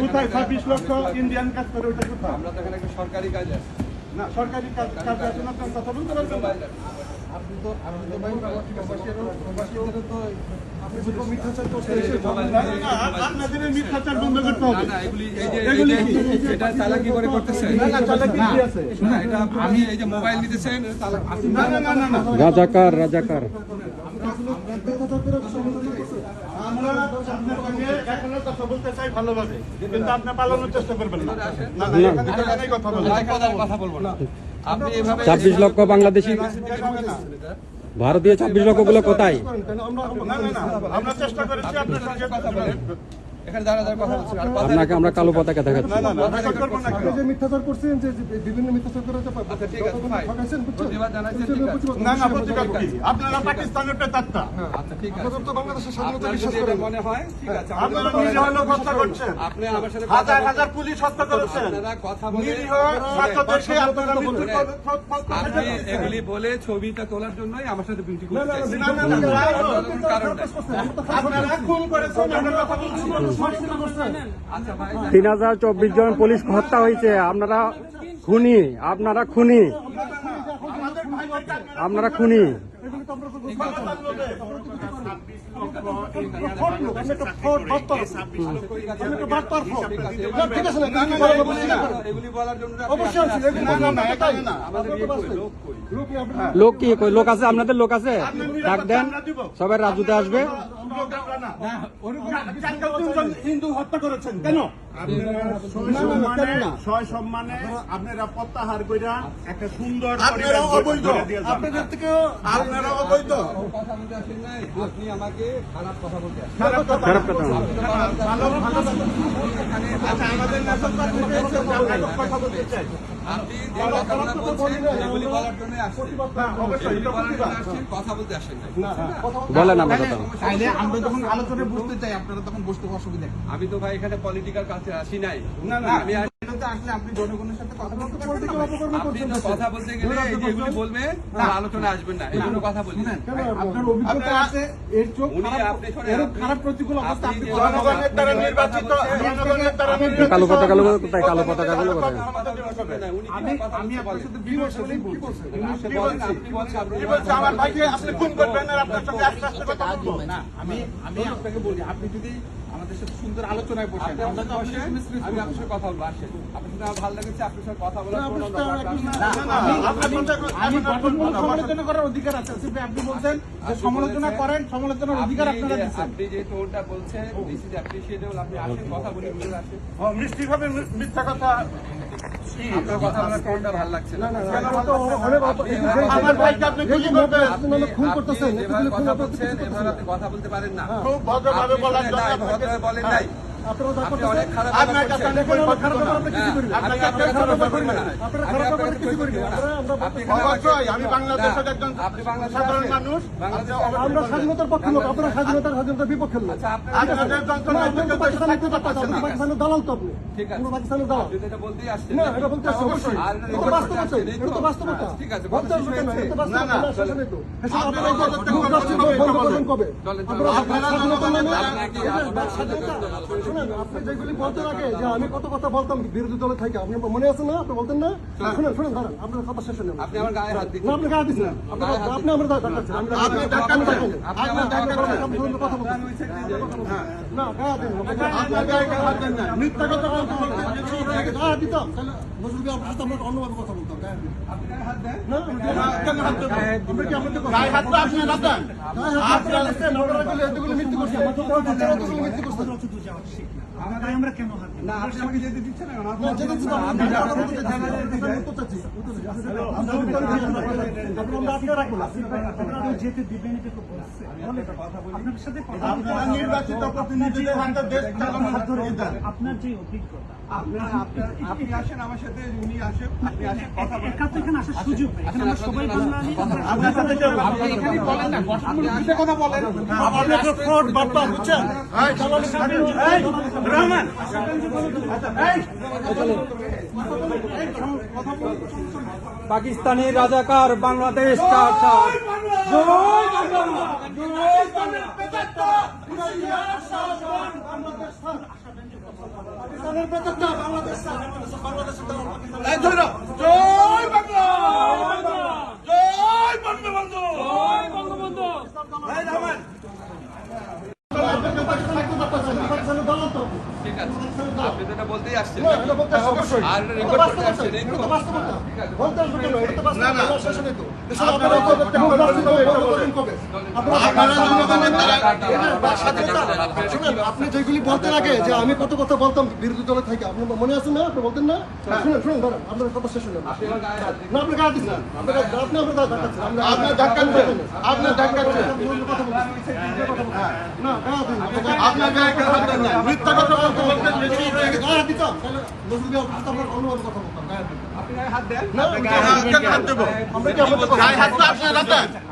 কোথায়? ছাব্বিশ লক্ষ ইন্ডিয়ান কাজ করে ওটা কোথায়? আমরা তো এখানে একটা সরকারি কাজ আছে। না সরকারি কাজ কাজে আছেন আপনার কথা বলতে পারবেন না আপনি তো আপনি তো ভাই প্রবাসীদেরও তো আপনি যদি মিথ্যাচার না, আ- আপনাদের মিথ্যাচার বন্ধ করতে হবে না এগুলি এগুলি এই কি? যে এটা চালাকি করে করতেছে। না, না, চালাকি কি আছে? না এটা আমি এই যে মোবাইল নিতেছেন চালাক- না, না, না, না। রাজাকার রাজাকার। আমরা আপনার সঙ্গে এখনও কথা বলতে চাই ভালোভাবে কিন্তু আপনি পালানোর চেষ্টা করবেন না। না না কথা বলবেন। কথা- কথা বলব না। ছাব্বিশ লক্ষ বাংলাদেশি ভারতীয় ছাব্বিশ লক্ষগুলো কোথায়? আপনাকে আমরা কালো পতাকা দেখাচ্ছি যে মিথ্যাচার করছেন যে বিভিন্ন মিথ্যাচার করে আচ্ছা আপনারা পাকিস্তানের আচ্ছা। মনে হয় আপনি আমার সাথে হাজার হাজার পুলিশ হত্যা করেছেন আপনি এগুলি বলে ছবিটা তোলার জন্যই আমার সাথে বিউটি। আপনারা খুন করেছেন তিন হাজার চব্বিশ জন পুলিশ হত্যা হয়েছে। আপনারা খুনি আপনারা খুনি। আপনারা খুনি। লোক কি লোক আছে? আপনাদের লোক আছে? ডাক দেন। সবাই রাজুতে আসবে। হিন্দু হত্যা করেছেন। কেন? আপনারা প্রত্যাহার কইরা একটা সুন্দর আপনারা অবৈধ। আপনাদের থেকে আপনারা অবৈধ। বলতে আপনি আমাকে খারাপ কথা বলতে খারাপ কথা খারাপ কথা ভালো ভালো আচ্ছা আমাদের নেতা আমরা কথা বলতে চাই আপনি যে কথাগুলো বলছেন, এগুলি বলার জন্যই আসছেন। অবশ্যই এগুলি বলার জন্য আসছেন, কথা বলতে আসেন নাই। বলেন আমার কথা তাইলে আমরা যখন আলোচনায় বসতে চাই আপনারা তখন বসতে অসুবিধা নেই। আমি তো ভাই এখানে পলিটিক্যাল কালচার আসি নাই। না, না, আমি আস- এটাতে আসলে আপনি জনগণের সাথে কথা বলতে পারবেন না আপনি তো কথা বলতে গেলে এই যে এগুলি আলোচনা আসবেন না। এই জন্য কথা বলি আপনার অভিজ্ঞতা আছে এর চোখ খারাপ আপনি শোনেন, এরকম আপনি- খারাপ প্রতিকূল অবস্থা আপনি আপনি যে- জনগণের দ্বারা নির্বাচিত জনগণের দ্বারা কালো পতাকা গুলো কোথায় কালো পতাকা। গুলো কোথায় আমি আমি আপনার সাথে বিমর্ষ নেই কি বলছেন? আপনি বলেন, আপনি বলেন, আপনি কি বলছে আমার ভাইকে আপনি খুন করবেন আর আপনার সঙ্গে আস্তে আস্তে কথা বলব। না আমি আমি আপনাকে বলি আপনি যদি আমাদের সাথে সুন্দর আলোচনায় বসেন। আমরা তো আমি আপনার সাথে কথা বলব আসেন। আপনার সাথে আমার ভালো লেগেছে আপনার সাথে কথা বলার আমি- গঠনমূলক সমালোচনা করার অধিকার আছে। আপনি বলছেন যে সমালোচনা করেন সমালোচনার অধিকার আপনি আপনারা দিচ্ছেন আপনি যে টোনটা বলছেন দিস ইজ অ্যাপ্রিশিয়েটেবল আপনি আসেন কথা বলি বুঝে আসেন। মিষ্টি ভাবে মিথ্যা কথা আপনার কথা বলার কোনটা ভালো লাগছে না। আমার আমার ভাইকে আপনি গুলি করবেন। আপনি খুন করতেছেন, কথা বলছেন এভাবে আপনি কথা বলতে পারেন না। খুব ভদ্রভাবে বলার জন্য বলেন নাই। আপনারা যা আপনি করতেছেন অনেক খারাপ আপনার কাছে আমি বাংলাদেশের একজন সাধারণ মানুষ। আমরা স্বাধীনতার পক্ষে লোক আপনারা স্বাধীনতার লোক। আচ্ছা পাকিস্তানের দালাল তো আপনি। পাকিস্তানের দালাল না এটা বলতে আসছে অবশ্যই। বাস্তবতা এটা বাস্তবতা। ঠিক আছে কবে। আপনারা শুনেন আপনি যেগুলি বলতেন আগে যে আমি কত কথা বলতাম বিরোধী দলে থেকে আপনি মনে আছে না? আপনি বলতেন না? শুনেন শুনেন আপনার কথা শেষ নেন আপনি আমার গায়ে হাত দিচ্ছেন। আপনি গায়ে দিচ্ছেন না। আপনি গায়ে হাত আপনি আমার ডাক্তার আমি আপনি ডাক্তার ডাক্তার আমি না। ডাক্তার আপনি ডাক্তার ডাক্তার আমি ধরুন কথা বলতেন না গায়ে দিন আপনার গায়ে গায়ে হাত দেন না। মিথ্যা কথা বলতে কিছু গায়ে দিতাম তাহলে নজরুল আপনার সাথে আমরা অন্যভাবে কথা বলতাম গায়ে দিন। আপনি গায়ে হাত দেন? না কেন হাত দেবো? আপনি কি আমাকে গায়ে হাত তো আপনি না দেন। আপনারা এতগুলো মৃত্যু করছে? এতগুলো মৃত্যু করছে। না আপনি আমাকে যেতে দিচ্ছেন না যেতে দিচ্ছি না, নির্বাচিত প্রতিনিধিদের হাতে দেশ চালানোর যে অভিজ্ঞতা আপনি আসেন আমার সাথে উনি আসেন আপনি আসেন কথা বলেন। এখানে আসার সুযোগ এখানে আমরা সবাই বাঙালি আপনার সাথে আপনি এখানে বলেন না গঠনমূলক বিষয়ে কথা বলেন? আপনি একটা fraud বার্তা, বুঝছেন? এই, এই, রহমান। পাকিস্তানি রাজাকার বাংলাদেশ কার সাথ? জয় বাংলা! জয় বাংলা! পাকিস্তানের বেতনটা বাংলাদেশ স্যার, বাংলাদেশের দ্বারা পাকিস্তানের এই ধরে নাও। জয় বাংলা জয় বঙ্গবন্ধু জয় বঙ্গবন্ধু ঠিক আছে আপনি এটা বলতেই আসছেন না। আর এটা রেকর্ড করতে আসছেন এই তো বাস্তবতা। বলতে আসবে কেন? এটা আপনি যেগুলি বলতেন আগে যে আমি কত কথা বলতাম বিরোধী দলে থেকে আপনি মনে আছে না আপনি বলতেন না শুনেন শুনেন দাঁড়ান আপনার কথা শেষ হলো না আপনি গায়ে দিচ্ছেন আপনি আপনি আপনার গায়ে ধাক্কাচ্ছেন আপনি- আপনার ধাক্কাচ্ছেন। আপনার ধাক্কাচ্ছেন। বলছেন। না গায়ে দিন আপনি গায়ে- আপনার গায়ে। মিথ্যা কথা বলতে বলতেন হয়ে। গায়ে দিতাম আপনার অন্যভাবে কথা বলতাম গায়ে হাত দেন না কেন হাত দেবো? আমরা কি কথা- গায়ে হাত তো আপনার। আপনারা আপনারা আমাদের আমাদের আপনার আপনার রাখুন।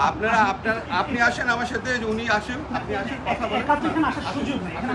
আপনারা আপনার আপনি আসেন আমার সাথে উনি আসেন আপনি আসেন কথা বলেন একা তো এখানে আসার সুযোগ নেই এখানে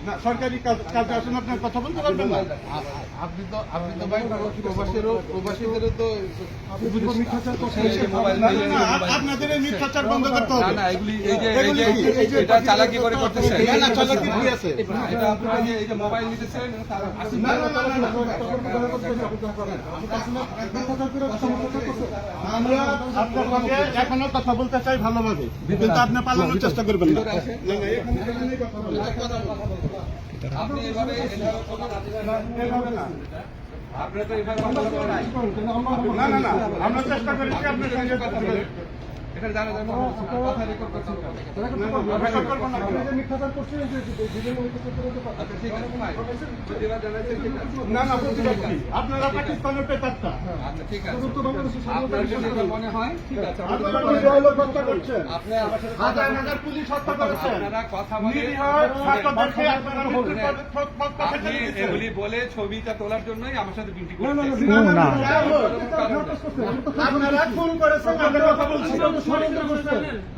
না, সরকারি কাজ- আসেন আপনার কথা বলতে পারবেন না আপনি তো আপনি তো ভাই প্রবাসীরও প্রবাসীদেরও তো আপনি যদি মিথ্যাচার করছেন, মোবাইল না, না, না, আ- আপনাদের এই মিথ্যাচার বন্ধ করতে হবে না এগুলি এই যে এই যে কি? এই যে এটা চালাকি করে করতেছে না, না, চালাকি কি আছে? এটা আপনারা যে এই যে মোবাইল নিতেছেন না, না, না, না, না। আমরা আপনার সঙ্গে এখনও কথা বলতে চাই ভালোভাবে কিন্তু আপনি পালানোর চেষ্টা করবেন না এখানে কথা। আপনি এভাবে এভাবে না। আপনারা তো এভাবে না। না না না আমরা চেষ্টা করেছি আপনার সঙ্গে কথা বলে না আচ্ছা না? আপনারা পাকিস্তানের পেতারটা আচ্ছা ঠিক আছে মনে হয় ঠিক আছে হাজার পুলিশ হত্যা করেছেন। এগুলি বলে ছবিটা তোলার জন্যই আমার সাথে হোক, আপনারা খুন করেছেন আমরা কথা বলছি।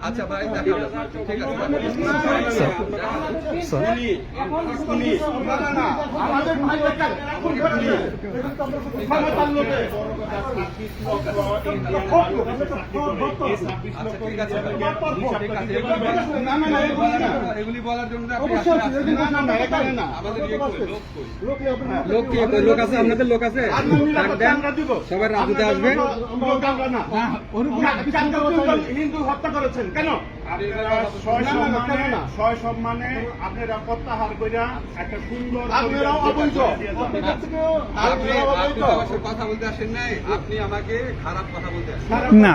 আচ্ছা ভাই দেখা ঠিক আছে আমাদের আচ্ছা এগুলি বলার জন্য লোক কই? লোকে আপনার- লোক কি লোক আছে? আপনাদের লোক আছে? সবাই রাজুতে আসবে। হিন্দু হত্যা করেছেন কেন ছয় সম্মানে আপনারা প্রত্যাহার কইরা একটা সুন্দর আপনারাও অবৈধ কথা বলতে আসেন নাই আপনি আমাকে খারাপ কথা বলতে আসেন না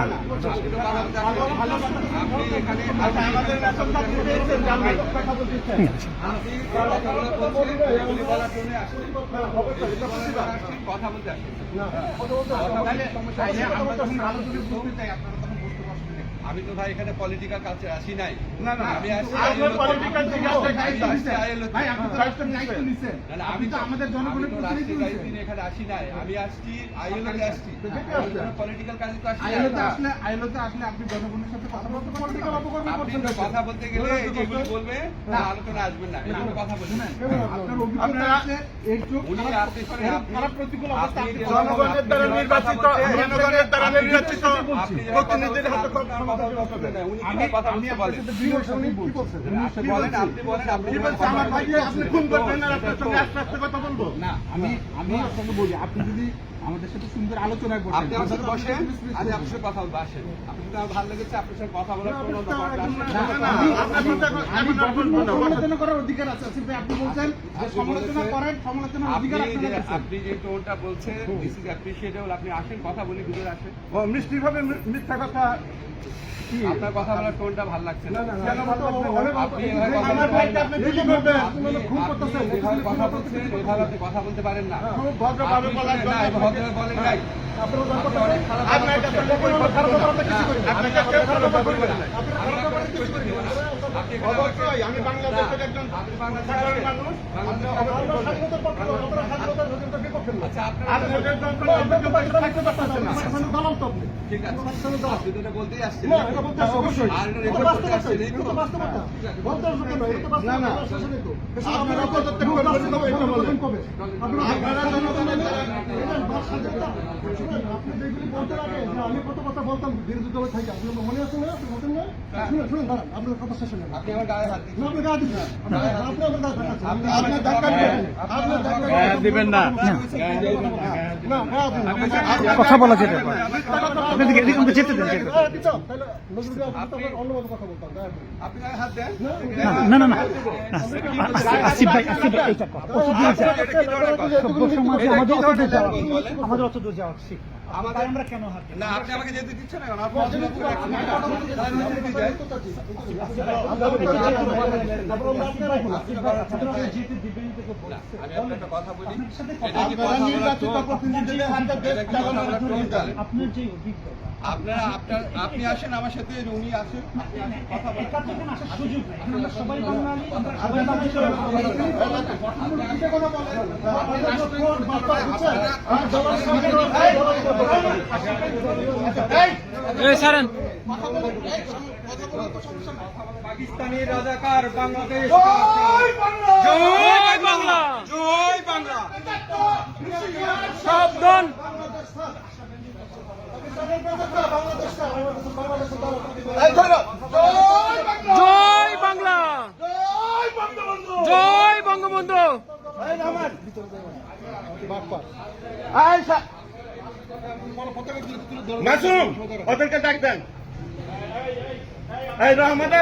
আপনি এখানে আচ্ছা আমাদের আসেন, কথা বলতে আসেন আমি তো ভাই এখানে পলিটিক্যাল কালচার আসি নাই। না না আমি আসি তে। আমাদের জনগণের প্রতিনিধি এখানে আসি নাই। আমি আসছি আইএলওতে আসছি। পলিটিক্যাল কাজে তো আসি নাই। আপনি তো কথা বলতে গেলে এই যে এগুলি বলবে না আলোচনা আসবেন না। এগুলো কথা বলবেন আপনারা জনগণের দ্বারা নির্বাচিত জনগণের দ্বারা নির্বাচিত হাতে আপনি আপনি আপনি আপনি আপনি যদি আমাদের সাথে সুন্দর আলোচনা আপনি আমার সাথে বসেন আমি আপনার সাথে কথা বলব আসেন। আমার ভালো লেগেছে আপনার সাথে কথা বলার আমি। সমালোচনা করার অধিকার আছে আসিফ ভাই। আপনি বলছেন যে সমালোচনা বলেছেন- করেন সমালোচনার আপনি অধিকার আপনার কাছে। আপনি যে টোনটা বলছেন দিস ইজ অ্যাপ্রিশিয়েটেবল আপনি আসেন কথা বলি ভিতরে আসেন। ও মিষ্টি ভাবে মিথ্যা কথা আপনার কথা বলার টোনটা ভালো লাগছে না? আপনি কথা বলতে পারেন না। বলেন নাই। আমি বাংলাদেশের একজন মানুষ। আপনারা আচ্ছা আপনার আমি কত বলতাম বিরোধী দলে থাকি আপনার মনে আছে না আপনি বলতেন না শুনুন শুনুন দাঁড়ান আপনার কথা শেষ হয়ে আপনি আমার গায়ে হাত দিচ্ছেন না, আপনি গায়ে দিবেন আপনি আপনি আমার গায়ে দেখাচ্ছেন। আপনি আপনি আমার ধাক্কা দিবেন। আপনি ধাক্কা গায়ে দিবেন না। কথা বলা যেতে পারে এদিকে এদিকে আমাকে যেতে দেন দেন। আপনি অন্য কথা বলতাম গায়ে আপনি গায়ে হাত দেন না না না না আসিফ ভাই আসিফ ভাই এইটা কথা আমাদের অত দূর যাওয়া আমাদের অত দূর যাওয়া ঠিক। আমাদের আমরা কেন না আপনি আমাকে যেতে দিচ্ছেন না আমি একটা কথা বলি? আপনার যে অভিজ্ঞতা আপনারা আপনার আপনি আসেন আমার সাথে উনি আসেন আপনি আসেন, কথা বলেন একাত্তর জন আসার সুযোগ নেই এখন আমরা সবাই বাঙালি আমরা সবাই বাঙালি এই সারেন পাকিস্তানি রাজাকার বাংলাদেশ জয় বাংলা জয় বাংলা সাবধান জয় বাংলা জয় বঙ্গবন্ধু মাসুম ওদেরকে ডাক দেন। এই রহমত